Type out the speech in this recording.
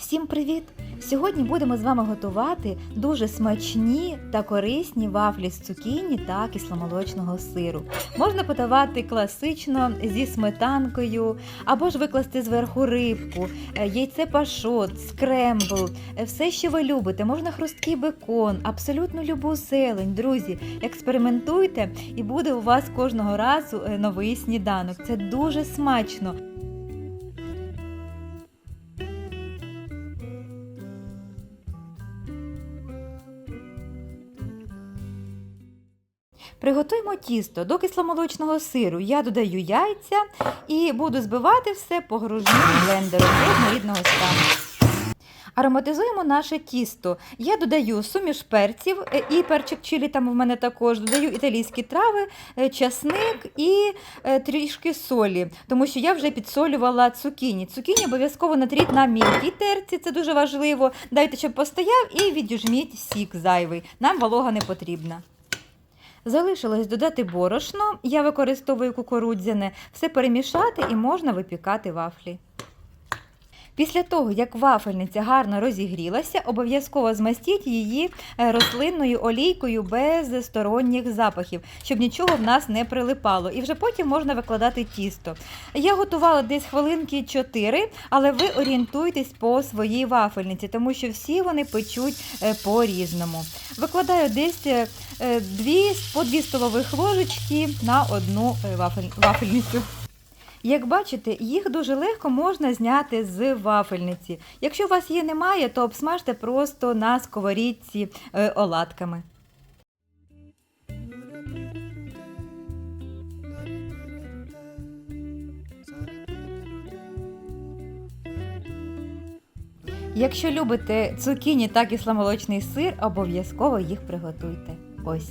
Всім привіт! Сьогодні будемо з вами готувати дуже смачні та корисні вафлі з цукіні та кисломолочного сиру. Можна подавати класично зі сметанкою, або ж викласти зверху рибку, е, яйце пашот, скрембл, е, все, що ви любите. Можна хрусткий бекон, абсолютно любу зелень. Друзі, експериментуйте, і буде у вас кожного разу е, новий сніданок. Це дуже смачно. Приготуємо тісто до кисломолочного сиру. Я додаю яйця і буду збивати все погружним блендером однорідного стану. Ароматизуємо наше тісто. Я додаю суміш перців е, і перчик чилі там в мене також. Додаю італійські трави, е, часник і е, трішки солі, тому що я вже підсолювала цукіні. Цукіні обов'язково натріть на мілкій терці, це дуже важливо. Дайте, щоб постояв, і відіжміть сік зайвий. Нам волога не потрібна. Залишилось додати борошно, я використовую кукурудзяне, все перемішати і можна випікати вафлі. Після того, як вафельниця гарно розігрілася, обов'язково змастіть її е, рослинною олійкою без сторонніх запахів, щоб нічого в нас не прилипало. І вже потім можна викладати тісто. Я готувала десь хвилинки 4, але ви орієнтуйтесь по своїй вафельниці, тому що всі вони печуть е, по-різному. Викладаю десь е, е, по 2 столових ложечки на одну вафель, вафельницю. Як бачите, їх дуже легко можна зняти з вафельниці. Якщо у вас її немає, то обсмажте просто на сковорідці е, оладками. Якщо любите цукіні та кисломолочний сир, обов'язково їх приготуйте. Ось.